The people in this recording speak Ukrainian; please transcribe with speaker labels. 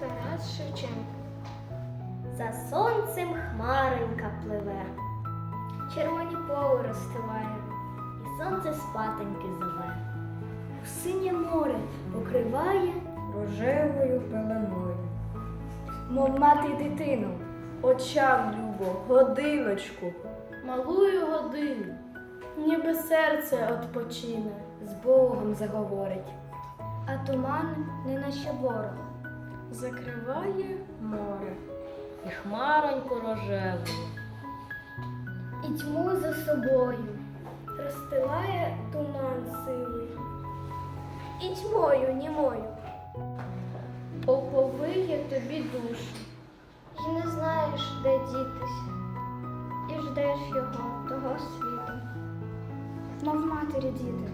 Speaker 1: Тарас Шевченко.
Speaker 2: За сонцем хмаренька пливе, червоні поле розстилає, і сонце спатеньки зове. Синє море покриває
Speaker 1: рожевою пеленою. Мов мати дитину, очам любо, годиночку, малую годину, ніби серце odpoчине, з Богом заговорить,
Speaker 2: а туман не наче ворог.
Speaker 1: закриває море.
Speaker 3: і хмароньку рожеву.
Speaker 2: І тьму за собою розстилає туман сивий. І тьмою німою,
Speaker 1: Оповиє тобі душу,
Speaker 2: ждеш його, того світу, мов матері діти.